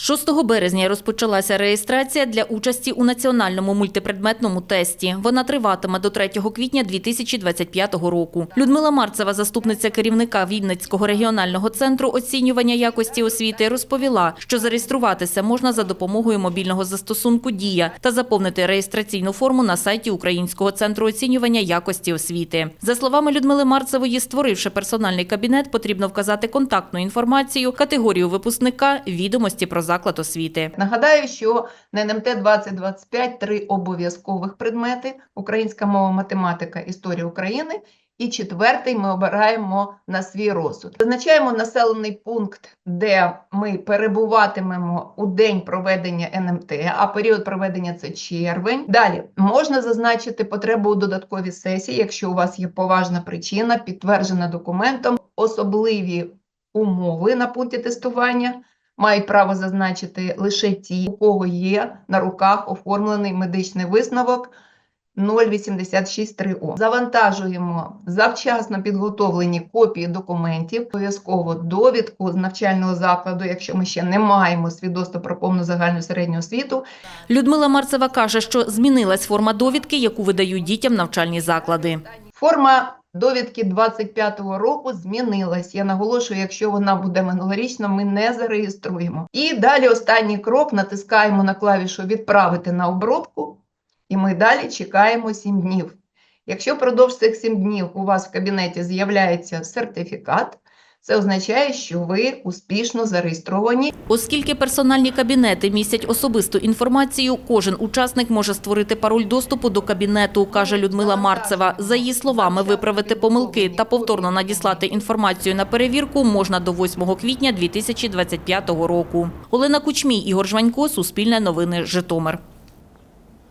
6 березня розпочалася реєстрація для участі у національному мультипредметному тесті. Вона триватиме до 3 квітня 2025 року. Людмила Марцева, заступниця керівника Вінницького регіонального центру оцінювання якості освіти, розповіла, що зареєструватися можна за допомогою мобільного застосунку Дія та заповнити реєстраційну форму на сайті Українського центру оцінювання якості освіти. За словами Людмили Марцевої, створивши персональний кабінет, потрібно вказати контактну інформацію, категорію випускника, відомості про заклад освіти. Нагадаю, що на НМТ 2025 три обов'язкових предмети: українська мова, математика, історія України. І четвертий ми обираємо на свій розсуд. Визначаємо населений пункт, де ми перебуватимемо у день проведення НМТ, а період проведення це червень. Далі можна зазначити потребу у додатковій сесії, якщо у вас є поважна причина, підтверджена документом, особливі умови на пункті тестування мають право зазначити лише ті, у кого є на руках оформлений медичний висновок 086.3О. Завантажуємо завчасно підготовлені копії документів, обов'язково довідку з навчального закладу, якщо ми ще не маємо свідоцтва про повну загальну середню освіту, Людмила Марцева каже, що змінилась форма довідки, яку видають дітям навчальні заклади. Форма довідки 25-го року змінилась. Я наголошую, якщо вона буде минулорічна, ми не зареєструємо. І далі останній крок натискаємо на клавішу Відправити на обробку, і ми далі чекаємо 7 днів. Якщо впродовж цих 7 днів у вас в кабінеті з'являється сертифікат, це означає, що ви успішно зареєстровані Оскільки персональні кабінети містять особисту інформацію, кожен учасник може створити пароль доступу до кабінету, каже Людмила Марцева. За її словами, виправити помилки та повторно надіслати інформацію на перевірку можна до 8 квітня 2025 року. Олена Кучмій, Ігор Жванько, Суспільне новини, Житомир.